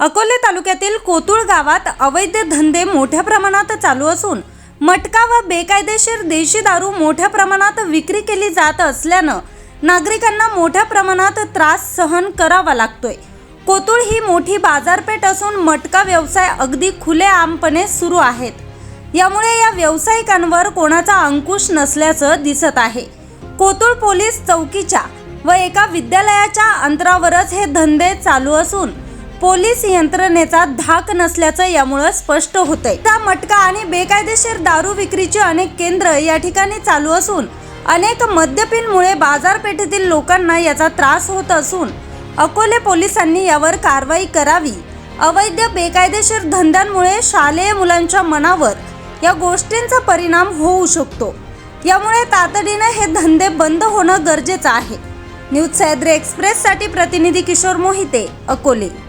अकोले तालुक्यातील कोतुळ गावात अवैध धंदे मोठ्या प्रमाणात चालू असून मटका व बेकायदेशीर देशी दारू मोठ्या प्रमाणात विक्री केली जात असल्यानं नागरिकांना मोठ्या प्रमाणात त्रास सहन करावा लागतोय. कोतुळ ही मोठी बाजारपेठ असून मटका व्यवसाय अगदी खुलेआमपणे सुरू आहेत. यामुळे या व्यावसायिकांवर कोणाचा अंकुश नसल्याचं दिसत आहे. कोतुळ पोलीस चौकीच्या व एका विद्यालयाच्या अंतरावरच हे धंदे चालू असून पोलीस यंत्रणेचा धाक नसल्याचं यामुळं स्पष्ट होतंय. त्या मटका आणि बेकायदेशीर दारू विक्रीची अनेक केंद्र या ठिकाणी चालू असून अनेक मद्यपींमुळे बाजारपेठेतील लोकांना याचा त्रास होत असून अकोले पोलिसांनी यावर कारवाई करावी. अवैध बेकायदेशीर धंद्यांमुळे शालेय मुलांच्या मनावर या गोष्टींचा परिणाम होऊ शकतो. यामुळे तातडीने हे धंदे बंद होणं गरजेचं आहे. न्यूज सह्याद्री एक्सप्रेससाठी प्रतिनिधी किशोर मोहिते अकोले.